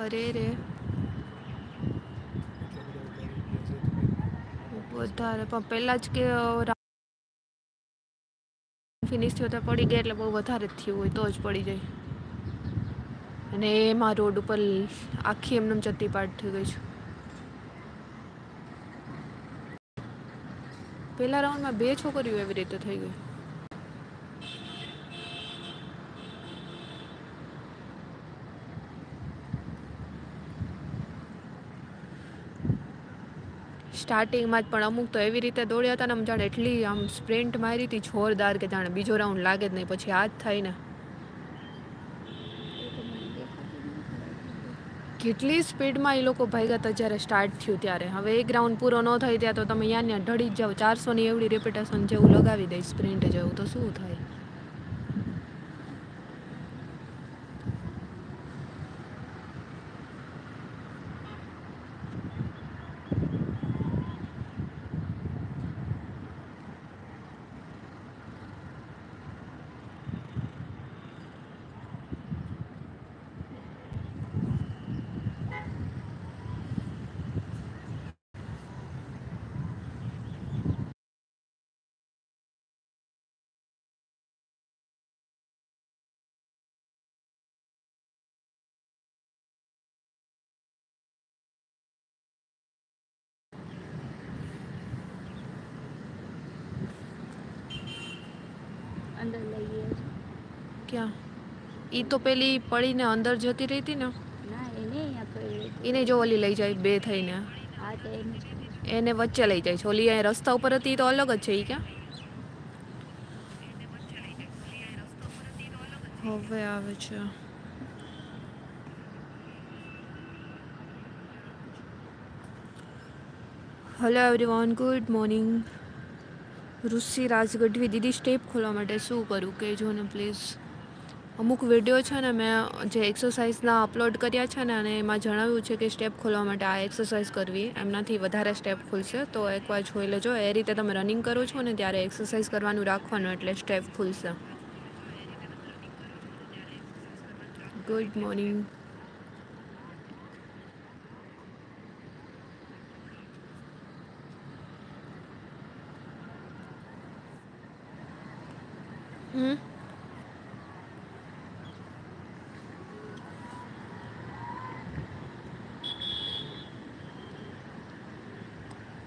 અરે રે. વધારે. પણ પહેલાં જ કે ફિનિશ થયો તો પડી ગયા એટલે બહુ વધારે જ થયું હોય, તો જ પડી જાય. અને એમાં રોડ ઉપર આખી એમને ચત્તી પાટ થઈ ગઈ છે. પહેલા રાઉન્ડમાં બે છોકરીઓ એવી રીતે થઈ ગઈ. સ્ટાર્ટિંગમાં જ પણ અમુક તો એવી રીતે દોડ્યા હતા ને આમ જાણે એટલી આમ સ્પ્રિન્ટ મારી હતી જોરદાર કે જાણે બીજો રાઉન્ડ લાગે જ નહીં, પછી આ જ થાય ને કેટલી સ્પીડમાં એ લોકો ભાગ્યા હતા જ્યારે સ્ટાર્ટ થયું ત્યારે? હવે એક રાઉન્ડ પૂરો ન થાય ત્યાં તો તમે ત્યાં ઢળી જ જાઓ. ચારસોની એવડી રેપિટેશન જેવું લગાવી દઈ સ્પ્રિન્ટ જેવું, તો શું થાય? અંદર લઈ ગયા છે. ક્યાં? એ તો પેલી પડીને અંદર જતી રહી હતી ને? ના એને એને જો ઓલી લઈ જાય બે થઈને. હા તો. એને વચ્ચે લઈ જાય છે. ઓલી અહીં રસ્તા ઉપર હતી તો અલગ જ છે એ ક્યાં? હવે આવે છે. Hello everyone good morning Rishi Raj Gadhvi દીદી સ્ટેપ ખોલવા માટે શું કરું કહેજો ને પ્લીઝ. અમુક વીડિયો છે ને મેં જે એક્સરસાઇઝના અપલોડ કર્યા છે ને અને એમાં જણાવ્યું છે કે સ્ટેપ ખોલવા માટે આ એક્સરસાઇઝ કરવી, એમનાથી વધારે સ્ટેપ ખુલશે. તો એકવાર જોઈ લેજો. એ રીતે તમે રનિંગ કરો છો ને ત્યારે એક્સરસાઇઝ કરવાનું રાખવાનું એટલે સ્ટેપ ખુલશે. Good morning hmm.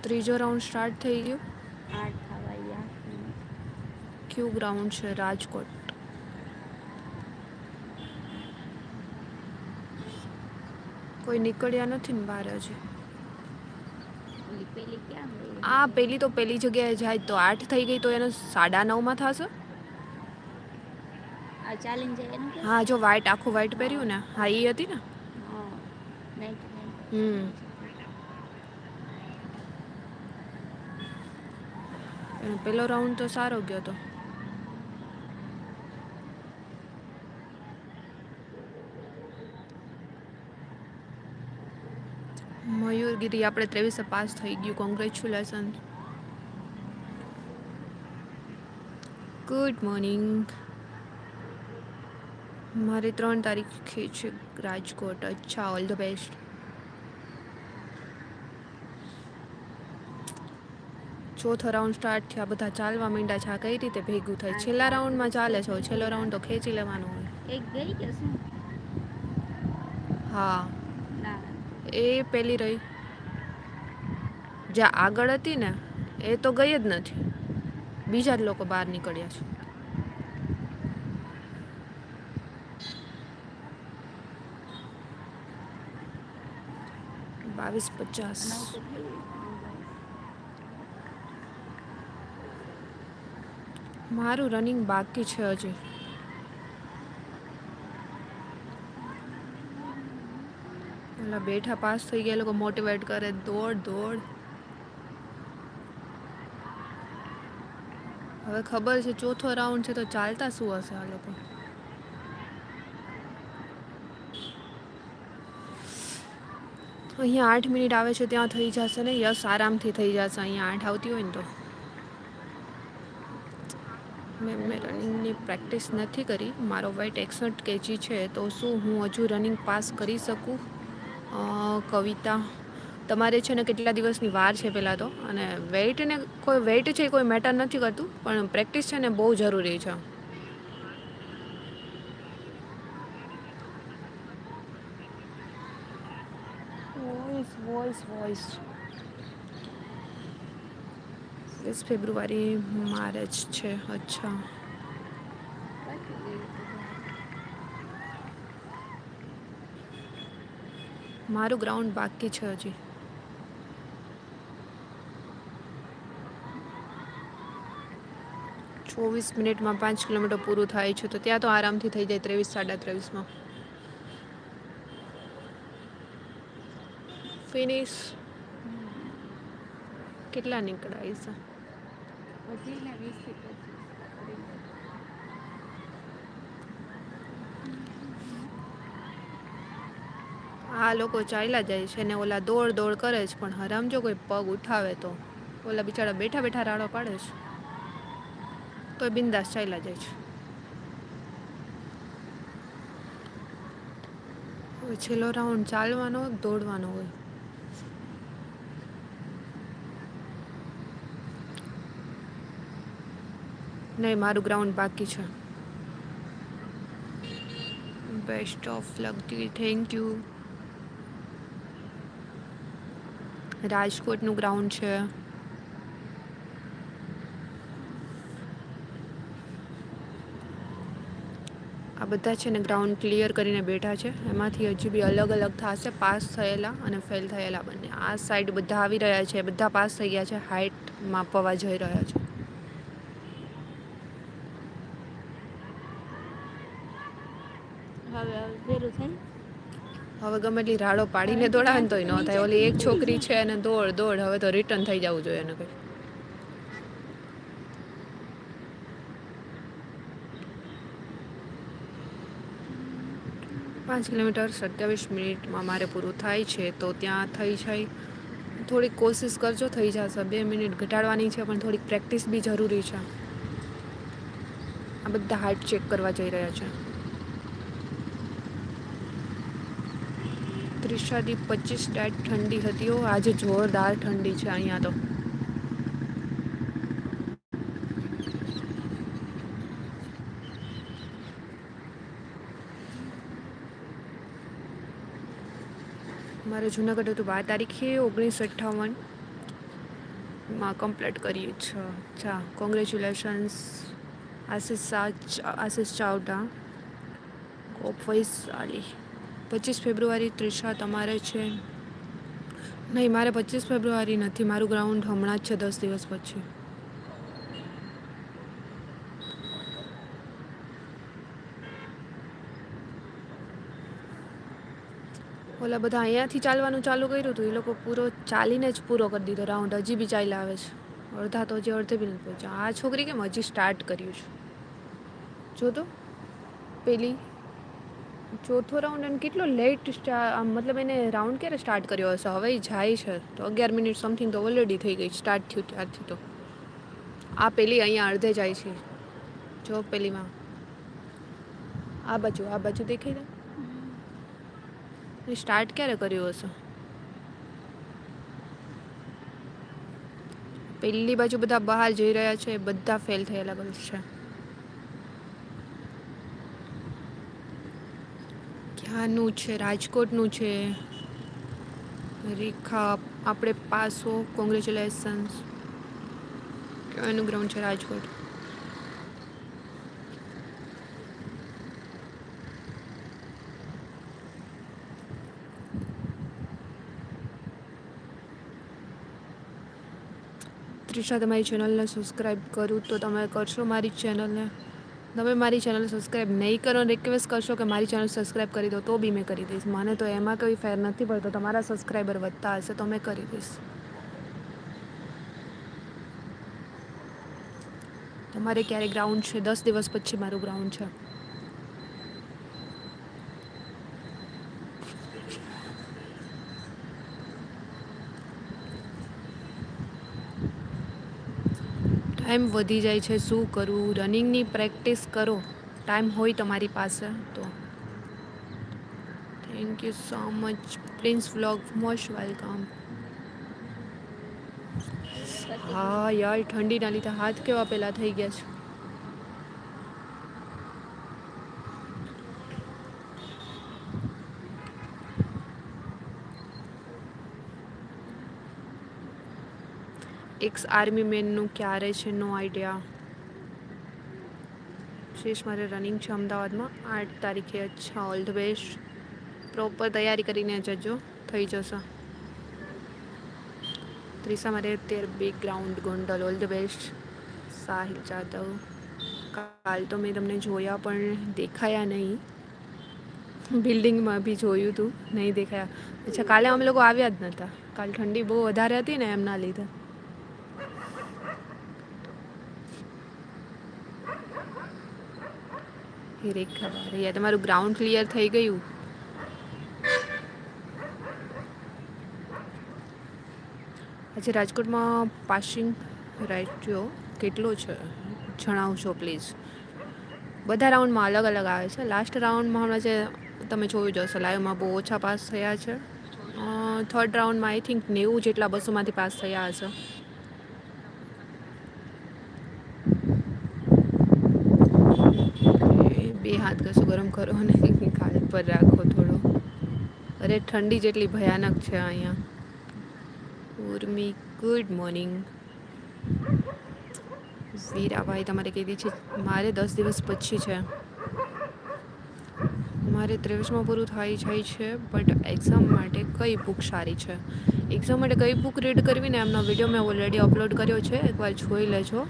ત્રીજો રાઉન્ડ સ્ટાર્ટ થઈ ગયો. આઠ થવા ગયા. ક્યુ ગ્રાઉન્ડ છે રાજકોટ. કોઈ નીકળ્યા નથી ને બહાર હજી? આ પેલી તો પેલી જગ્યાએ જાય તો આઠ થઈ ગઈ તો એને સાડા નવમાં થશે? આ એનું હા જો વ્હાઈટ આખું વ્હાઈટ પહેર્યું ને હા એ હતી ને? હમ. પેલો રાઉન્ડ તો સારો ગયો તો. મયુરગીરી આપણે ત્રેવીસે પાસ થઈ ગયું. કોંગ્રેચ્યુલેશન ગુડ મોર્નિંગ મારી ત્રણ તારીખે છે રાજકોટ અચ્છા ઓલ ધ બેસ્ટ ચોથો રાઉન્ડ સ્ટાર્ટ થયા બધા ચાલવા માંડ્યા છે. આ કઈ રીતે ભેગું થાય? છેલ્લા રાઉન્ડમાં ચાલે છે. છેલ્લો રાઉન્ડ તો ખેંચી લેવાનો હોય. એક ગઈ કે શું? હા. એ પેલી રહી. જે આગળ હતી ને એ તો ગઈ જ નથી. બીજા જ લોકો બહાર નીકળ્યા છે. બાવીસ પચાસ. મારું રનિંગ બાકી છે હજી. ઓલા બેઠા પાસ થઈ ગયા લોકો મોટિવેટ કરે દોડ દોડ. હવે ખબર છે ચોથો રાઉન્ડ છે તો ચાલતા શું હશે આ લોકો? અહીંયા આઠ મિનિટ આવે છે, ત્યાં થઈ જશે ને? યસ, આરામથી થઈ જશે. અહીંયા આઠ આવતી હોય ને તો. મેં મેં રનિંગની પ્રેક્ટિસ નથી કરી. મારો વેટ એકસઠ કેજી છે, તો શું હું હજુ રનિંગ પાસ કરી શકું? કવિતા, તમારે છે ને કેટલા દિવસની વાર છે પહેલાં તો? અને વેઇટ ને કોઈ વેઇટ છે કોઈ મેટર નથી કરતું, પણ પ્રેક્ટિસ છે ને બહુ જરૂરી છે. વોઇસ વીસ ફેબ્રુઆરી મારે જ છે અચ્છા. મારું ગ્રાઉન્ડ બાકી છે હજી. ચોવીસ મિનિટમાં પાંચ કિલોમીટર પૂરું થાય છે, તો ત્યાં તો આરામથી થઈ જાય ત્રેવીસ, સાડા ત્રેવીસમાં. ફિનિશ કેટલા નીકળાય છે. આ લોકો ચાલ્યા જાય છે ને ઓલા દોડ દોડ કરે છે પણ હરામ જો કોઈ પગ ઉઠાવે તો. ઓલા બિચારા બેઠા બેઠા રાડો પાડે છે. તો બિંદાસ ચાલ્યા જાય છે. છેલ્લો રાઉન્ડ ચાલવાનો દોડવાનો હોય. નહીં, મારું ગ્રાઉન્ડ બાકી છે. બેસ્ટ ઓફ લગતી થેન્ક યુ રાજકોટનું ગ્રાઉન્ડ છે. આ બધા છે ને ગ્રાઉન્ડ ક્લિયર કરીને બેઠા છે. એમાંથી હજી બી અલગ અલગ થશે. પાસ થયેલા અને ફેલ થયેલા બંને. આ સાઈડ બધા આવી રહ્યા છે. બધા પાસ થઈ ગયા છે. હાઇટ માપવા જઈ રહ્યા છે. હવે ભેરું થાય. હવે ગમે એટલી રાડો પાડીને દોડાવે ને તોય ન થાય. ઓલી એક છોકરી છે અને દોડ દોડ. હવે તો રિટર્ન થઈ જવું જોઈએ એને કંઈ. પાંચ કિલોમીટર સત્યાવીસ મિનિટમાં મારે પૂરું થાય છે તો ત્યાં થઈ જાય. થોડીક કોશિશ કરજો થઈ જશે. બે મિનિટ ઘટાડવાની છે પણ થોડીક પ્રેક્ટિસ બી જરૂરી છે. આ બધા હાર્ટ ચેક કરવા જઈ રહ્યા છે. ત્રિશાથી પચીસ ડાયટ ઠંડી હતી. આજે જોરદાર ઠંડી છે અહીંયા તો. મારે જુનાગઢ હતું બાર તારીખે ઓગણીસ અઠ્ઠાવનમાં કમ્પ્લીટ કરીએ છે. અચ્છા કોંગ્રેચ્યુલેશન્સ આશિષ આશિષ ચાવડા. ઓપ વૈશાલી પચીસ ફેબ્રુઆરી ત્રીસા તમારે છે. નહીં, મારે પચીસ ફેબ્રુઆરી નથી. મારું ગ્રાઉન્ડ હમણાં જ છે દસ દિવસ પછી. ઓલા બધા અહીંયાથી ચાલવાનું ચાલુ કર્યું હતું એ લોકો પૂરો ચાલીને જ પૂરો કરી દીધો. રાઉન્ડ હજી બી ચાલ્યા આવે છે. અડધા તો હજી અડધે બી નથી પહોંચ્યા. આ છોકરી કેમ હજી સ્ટાર્ટ કર્યું છે? જો તો. પેલી ચોથો રાઉન્ડ અને કેટલો લેટ મતલબ એને રાઉન્ડ ક્યારે સ્ટાર્ટ કર્યો હશે? હવે જાય છે. તો અગિયાર મિનિટ સમથિંગ તો ઓલરેડી થઈ ગઈ સ્ટાર્ટ થયું ત્યારથી તો. આ પેલી અહીંયા અડધે જાય છે. જો પેલીમાં. આ બાજુ આ બાજુ દેખાય છે સ્ટાર્ટ ક્યારે કર્યું હશે? પેલી બાજુ બધા બહાર જઈ રહ્યા છે, બધા ફેલ થયેલા બધું છે ક્યાંનું છે, રાજકોટનું છે. રેખા, આપણે પાસો, કોંગ્રેચ્યુલેશન્સ. એનું ગ્રાઉન્ડ છે રાજકોટ. ત્રિષા, તમારી ચેનલને સબસ્ક્રાઈબ કરું તો તમે કરશો મારી ચેનલને તમે મારી ચેનલ સબસ્ક્રાઈબ નહીં કરો રિક્વેસ્ટ કરશો કે મારી ચેનલ સબસ્ક્રાઈબ કરી દો, તો બી મેં કરી દઈશ. મને તો એમાં કોઈ ફેર નથી પડતો. તમારા સબસ્ક્રાઈબર વધતા હશે તો મેં કરી દઈશ. તમારે ક્યારે ગ્રાઉન્ડ છે? દસ દિવસ પછી મારું ગ્રાઉન્ડ છે. ટાઈમ વધી જાય છે શું કરવું? રનિંગની પ્રેક્ટિસ કરો. ટાઈમ હોય તમારી પાસે તો. Thank you so much Prince vlog most welcome હા યાર ઠંડીના લીધે હાથ કેવા પેલા થઈ ગયા છે. એક્સ આર્મી મેનનું ક્યારે છે, નો આઈડિયા. શેષ, મારે રનિંગ છે અમદાવાદમાં. આઠ તારીખે અચ્છા ઓલ ધ બેસ્ટ પ્રોપર તૈયારી કરીને જજો, થઈ જશે. ત્રીસા, મારે તેર big ground Gondal all the best Sahil Jadhav. કાલ તો મેં તમને જોયા, પણ દેખાયા નહીં. બિલ્ડિંગમાં બી જોયું હતું નહીં દેખાયા. અચ્છા, કાલે અમે લોકો આવ્યા જ નહોતા કાલ ઠંડી બહુ વધારે હતી ને, એમના લીધે. રેખા બારી તમારું ગ્રાઉન્ડ ક્લિયર થઈ ગયું. આજે રાજકોટમાં પાસિંગ રાઇટ્યો કેટલો છે? જણાવશો પ્લીઝ બધા રાઉન્ડમાં અલગ અલગ આવે છે. લાસ્ટ રાઉન્ડમાં હમણાં જે તમે જોયું જ હશે લાઈવમાં બહુ ઓછા પાસ થયા છે. થર્ડ રાઉન્ડમાં આઈ થિંક નેવું જેટલા બસોમાંથી પાસ થયા હશે એ બે હાથ કશું ગરમ કરો અને ગાલ પર રાખો થોડો. અરે, ઠંડી જેટલી ભયાનક છે અહીંયા. Urmi, good morning. વીરાભાઈ તમારે કીધી છે, મારે દસ દિવસ પછી છે. મારે ત્રેવીસમાં પૂરું થાય જાય છે, બટ એક્ઝામ માટે કઈ બુક સારી છે? એક્ઝામ માટે કઈ બુક રીડ કરવી ને એમનો વીડિયો મેં ઓલરેડી અપલોડ કર્યો છે, એકવાર જોઈ લેજો.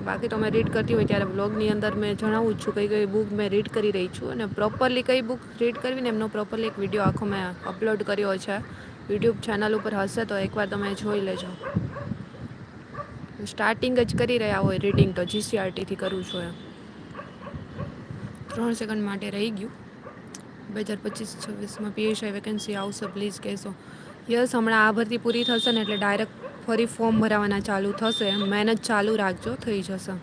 બાકી તો મેં રીડ કરતી હોય ત્યારે બ્લોગની અંદર મેં જણાવું છું કઈ કઈ બુક મેં રીડ કરી રહી છું અને પ્રોપરલી કઈ બુક રીડ કરવી ને એમનો પ્રોપરલી એક વીડિયો આખો મેં અપલોડ કર્યો છે. યુટ્યુબ ચેનલ ઉપર હશે તો એકવાર તમે જોઈ લેજો. સ્ટાર્ટિંગ જ કરી રહ્યા હોય રીડિંગ તો જીસીઆરટીથી કરું છું એમ. ત્રણ સેકન્ડ માટે રહી ગયું. બે હજાર પચીસ છવ્વીસમાં પીએસઆઈ વેકેન્સી આવશે પ્લીઝ કહેશો. યસ, હમણાં આ ભરતી પૂરી થશે ને એટલે ડાયરેક્ટ ફરી ફોર્મ ભરાવાના ચાલુ થશે. મહેનત ચાલુ રાખજો, થઈ જશે.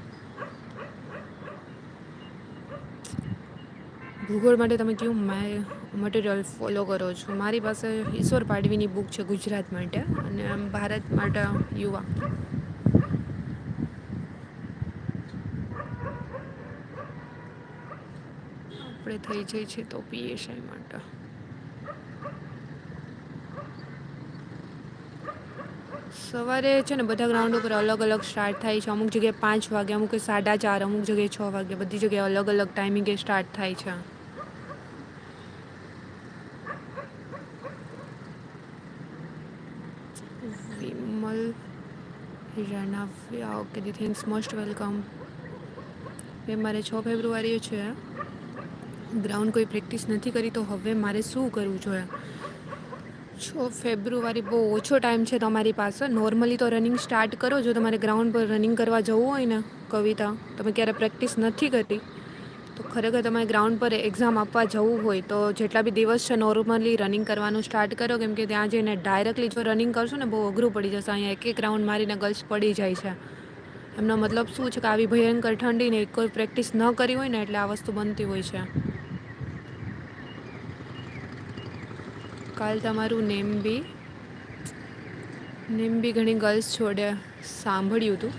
ભૂગોળ માટે તમે કયું મેં મટીરિયલ ફોલો કરો છો? મારી પાસે ઈશ્વર પાડવીની બુક છે ગુજરાત માટે અને આમ ભારત માટે યુવા. આપણે થઈ જઈએ છીએ તો પીએસઆઈ માટે. સવારે છે ને બધા ગ્રાઉન્ડ ઉપર અલગ અલગ સ્ટાર્ટ થાય છે. અમુક જગ્યાએ પાંચ વાગે, અમુક સાડા ચાર, અમુક જગ્યાએ છ વાગે. બધી જગ્યાએ અલગ અલગ ટાઈમિંગે સ્ટાર્ટ થાય છે. Vimal રણાવ્યા. Okay the things most welcome બે, મારે છ ફેબ્રુઆરીએ છે. ગ્રાઉન્ડ કોઈ પ્રેક્ટિસ નથી કરી, તો હવે મારે શું કરવું જોઈએ? છ, ફેબ્રુઆરી બહુ ઓછો ટાઈમ છે તમારી પાસે. નોર્મલી તો રનિંગ સ્ટાર્ટ કરો, જો તમારે ગ્રાઉન્ડ પર રનિંગ કરવા જવું હોય ને, કવિતા, તમે ક્યારે પ્રેક્ટિસ નથી કરતી તો ખરેખર તમારે ગ્રાઉન્ડ પર એક્ઝામ આપવા જવું હોય, તો જેટલા બી દિવસ છે નોર્મલી રનિંગ કરવાનું સ્ટાર્ટ કરો, કેમ કે ત્યાં જઈને ડાયરેક્ટલી જો રનિંગ કરશો ને, બહુ અઘરું પડી જશે. અહીંયા એક એક રાઉન્ડ મારીને ગર્લ્સ પડી જાય છે. એમનો મતલબ શું છે કે આવી ભયંકર ઠંડીને કોઈ પ્રેક્ટિસ ન કરી હોય ને, એટલે આ વસ્તુ બનતી હોય છે. કાલ તમારું નેમ બી નેમ બી ઘણી ગર્લ્સ છોડે સાંભળ્યું હતું.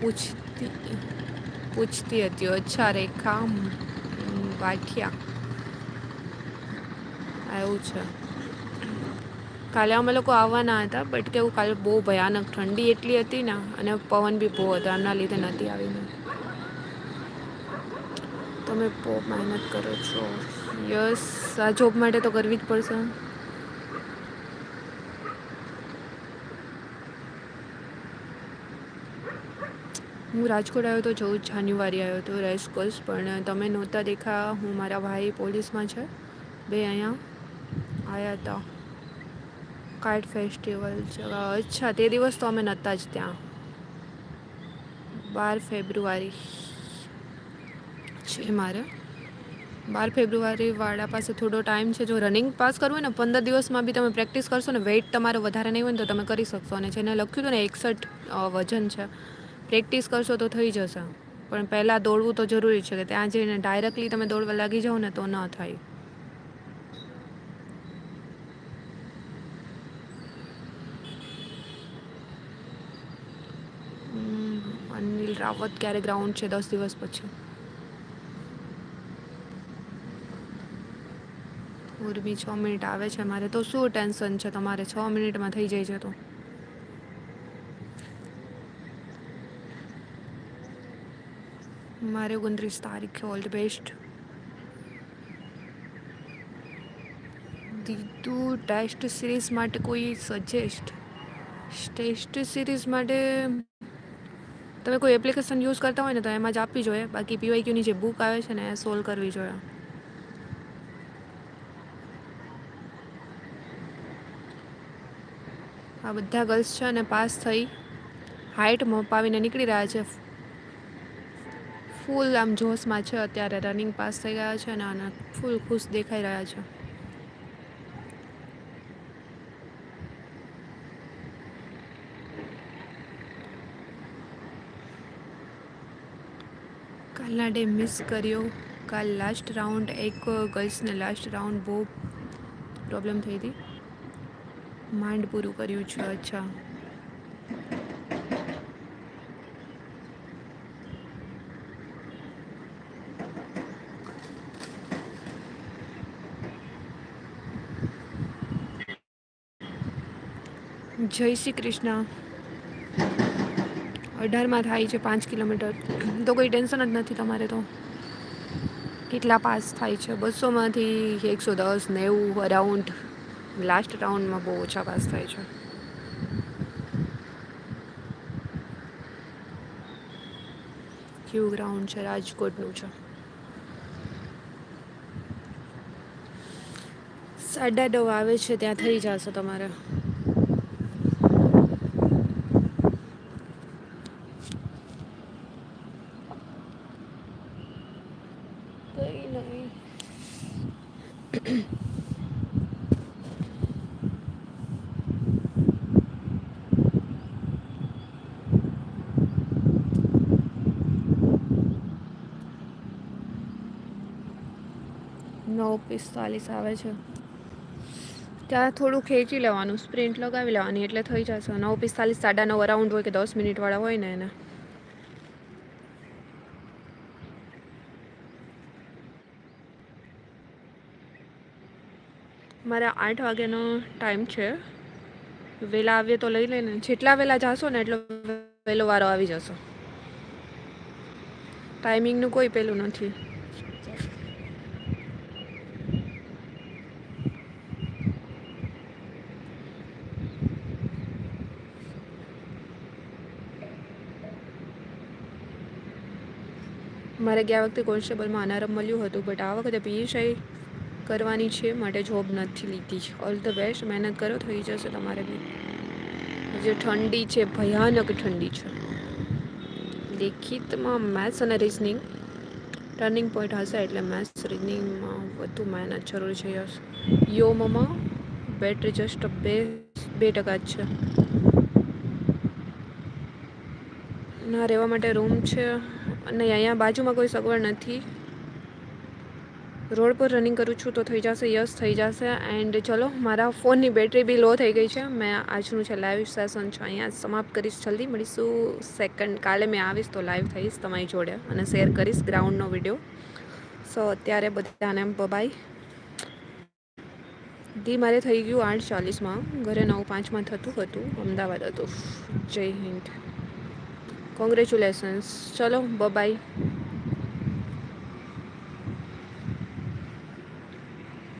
પૂછતી પૂછતી હતી. અચ્છા, રેખા વાઠિયા. એવું છે. કાલે અમે લોકો આવવાના હતા, બટ કેવું કાલે બહુ ભયાનક ઠંડી એટલી હતી ને, અને પવન બી બહુ હતો. એમના લીધે નથી આવીને તમે બહુ મહેનત કરો છો. યસ, આ જોબ માટે તો કરવી જ પડશે. હું રાજકોટ આવ્યો તો ચૌદ જાન્યુઆરી આવ્યો હતો રેસકોર્સ પણ તમે નહોતા દેખા હું મારા ભાઈ પોલીસમાં છે. બે અહીંયા આવ્યા હતા. કાર્ડ ફેસ્ટિવલ છે. અચ્છા, તે દિવસ તો અમે નહોતા જ ત્યાં. બાર ફેબ્રુઆરી છે મારે. બાર ફેબ્રુઆરી વાળા પાસે થોડો ટાઈમ છે. જો રનિંગ પાસ કરવું હોય ને, પંદર દિવસમાં બી તમે પ્રેક્ટિસ કરશો ને વેઇટ તમારો વધારે નહીં હોય ને, તો તમે કરી શકશો. અને જેને લખ્યું હતું ને, એકસઠ વજન છે. પ્રેક્ટિસ કરશો તો થઈ જશે. પણ પહેલાં દોડવું તો જરૂરી છે કે ત્યાં જઈને ડાયરેક્ટલી તમે દોડવા લાગી જાઓ ને તો ન થાય. અનિલ રાવત ક્યારે ગ્રાઉન્ડ છે દસ દિવસ પછી? ઉર્મી છ મિનિટ આવે છે મારે. તો શું ટેન્શન છે? તમારે છ મિનિટમાં થઈ જાય છે તો. મારે ઓગણત્રીસ તારીખે ઓલ ધ બેસ્ટ દીધું ટેસ્ટ સિરીઝ માટે કોઈ સજેસ્ટ ટેસ્ટ સિરીઝ માટે તમે કોઈ એપ્લિકેશન યુઝ કરતા હોય ને તો એમાં જ આપવી જોઈએ. બાકી પીવાયક્યુની જે બુક આવે છે ને, એ સોલ્વ કરવી જોઈએ. આ બધા ગર્લ્સ છે ને પાસ થઈ. હાઇટ મપાવીને નીકળી રહ્યા છે. ફૂલ આમ જોશમાં છે, અત્યારે રનિંગ પાસ થઈ ગયા છે અને અને ફૂલ ખુશ દેખાઈ રહ્યા છે. કાલના ડે મિસ કર્યો. કાલ લાસ્ટ રાઉન્ડ એક ગર્લ્સને લાસ્ટ રાઉન્ડ બહુ પ્રોબ્લેમ થઈ હતી. માંડ પૂરું કર્યું છે, અચ્છા. જય શ્રી કૃષ્ણ. અઢારમાં થાય છે પાંચ કિલોમીટર. તો કોઈ ટેન્શન જ નથી તમારે તો. કેટલા પાસ થાય છે? બસોમાંથી એકસો દસ, નેવું અરાઉન્ડ લાસ્ટ રાઉન્ડમાં બહુ ઓછા પાસ થાય છે. ક્યુ ગ્રાઉન્ડ છે? રાજકોટનું છે. સાડા નવ આવે છે, ત્યાં થઈ જશે તમારે કઈ નહીં નવ પિસ્તાલીસ આવે છે. ત્યાં થોડું ખેંચી લેવાનું, સ્પ્રિન્ટ લગાવી લેવાની, એટલે થઈ જશે. નવ પિસ્તાલીસ સાડા નવ અરાઉન્ડ હોય કે દસ મિનિટવાળા હોય ને એને. મારે આઠ વાગ્યાનો ટાઈમ છે. વહેલા આવીએ તો લઈ લઈને. જેટલા વહેલા જશો ને એટલો વહેલો વારો આવી જશો. ટાઈમિંગનું કોઈ પેલું નથી. મારે ગયા વખતે કોન્સ્ટેબલમાં અનારમ મળ્યું હતું બટ આ વખતે પીએસઆઈ કરવાની છે, માટે જોબ નથી લીધી. ઓલ ધ બેસ્ટ મહેનત કરો, થઈ જશે તમારે બી. જે ઠંડી છે, ભયાનક ઠંડી છે. લેખિતમાં મેથ્સ અને રિઝનિંગ ટર્નિંગ પોઈન્ટ હશે, એટલે મેથ્સ રિઝનિંગમાં વધુ મહેનત જરૂર છે, યસ. યોમમાં બેટરી જસ્ટ બે બે ટકા જ છે. ના રહેવા માટે રૂમ છે અને અહીંયા બાજુમાં કોઈ સગવડ નથી. રોડ પર રનિંગ કરું છું તો થઈ જશે યસ થઈ જશે. એન્ડ ચલો, મારા ફોનની બેટરી બી લો થઈ ગઈ છે. મેં આજનું છે લાઈવ સેશન છે અહીંયા સમાપ્ત કરીશ. જલ્દી મળીશું. સેકન્ડ કાલે મેં આવીશ તો લાઈવ થઈશ તમારી જોડે અને શેર કરીશ ગ્રાઉન્ડનો વીડિયો સો અત્યારે બધાને બબાઈ દી, મારે થઈ ગયું આઠ ચાલીસમાં. ઘરે નવ પાંચમાં થતું હતું. અમદાવાદ હતું. જય હિન્દ. કોંગ્રેચ્યુલેશન્સ ચલો બાય